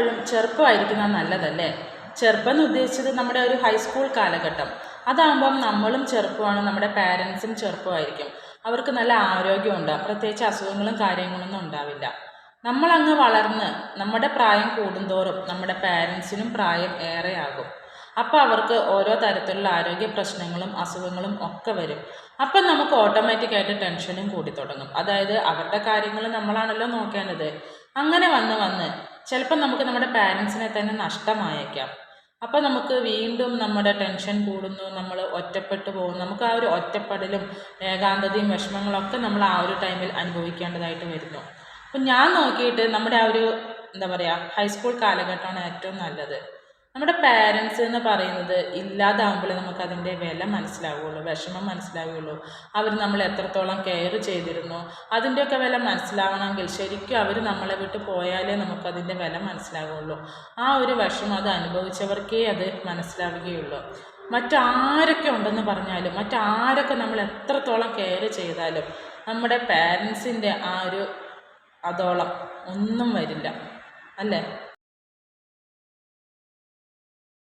എപ്പോഴും ചെറുപ്പമായിരിക്കുന്നത് നല്ലതല്ലേ? ചെറുപ്പം എന്ന് ഉദ്ദേശിച്ചത് നമ്മുടെ ഒരു ഹൈസ്കൂൾ കാലഘട്ടം. അതാകുമ്പം നമ്മളും ചെറുപ്പമാണ് നമ്മുടെ പാരൻസും ചെറുപ്പമായിരിക്കും. അവർക്ക് നല്ല ആരോഗ്യം ഉണ്ടാകും പ്രത്യേകിച്ച് അസുഖങ്ങളും കാര്യങ്ങളൊന്നും ഉണ്ടാവില്ല. നമ്മളങ്ങ് വളർന്ന് നമ്മുടെ പ്രായം കൂടുന്തോറും നമ്മുടെ പാരൻസിനും പ്രായം ഏറെയാകും. അപ്പോൾ അവർക്ക് ഓരോ തരത്തിലുള്ള ആരോഗ്യ പ്രശ്നങ്ങളും അസുഖങ്ങളും ഒക്കെ വരും. അപ്പം നമുക്ക് ഓട്ടോമാറ്റിക്കായിട്ട് ടെൻഷനും കൂടി തുടങ്ങും. അതായത് അവരുടെ കാര്യങ്ങൾ നമ്മളാണല്ലോ നോക്കേണ്ടത്. അങ്ങനെ വന്ന് വന്ന് ചിലപ്പം നമുക്ക് നമ്മുടെ പാരൻസിനെ തന്നെ നഷ്ടമായേക്കാം. അപ്പോൾ നമുക്ക് വീണ്ടും നമ്മുടെ ടെൻഷൻ കൂടുന്നു നമ്മൾ ഒറ്റപ്പെട്ടു പോകും നമുക്ക് ആ ഒരു ഒറ്റപ്പെടലും ഏകാന്തതയും വിഷമങ്ങളൊക്കെ നമ്മൾ ആ ഒരു ടൈമിൽ അനുഭവിക്കേണ്ടതായിട്ട് വരുന്നു. അപ്പം ഞാൻ നോക്കിയിട്ട് നമ്മുടെ ആ ഒരു എന്താ പറയുക ഹൈസ്കൂൾ കാലഘട്ടമാണ് ഏറ്റവും നല്ലത്. നമ്മുടെ പാരൻസ് എന്ന് പറയുന്നത് ഇല്ലാതാവുമ്പോഴേ നമുക്ക് അതിന്റെ വില മനസ്സിലാവുകയുള്ളൂ വിഷമം മനസ്സിലാവുകയുള്ളൂ അവർ നമ്മൾ എത്രത്തോളം കെയർ ചെയ്തിരുന്നു അതിന്റെയൊക്കെ വില മനസ്സിലാവണമെങ്കിൽ ശരിക്കും അവർ നമ്മളെ വിട്ട് പോയാലേ നമുക്കതിന്റെ വില മനസ്സിലാവുകയുള്ളൂ ആ ഒരു വിഷമം അത് അനുഭവിച്ചവർക്കേ അത് മനസ്സിലാവുകയുള്ളൂ. മറ്റാരൊക്കെ ഉണ്ടെന്ന് പറഞ്ഞാലും മറ്റാരൊക്കെ നമ്മൾ എത്രത്തോളം കെയർ ചെയ്താലും നമ്മുടെ പാരൻസിന്റെ ആ ഒരു അതോളം ഒന്നും വരില്ല. അല്ലേ?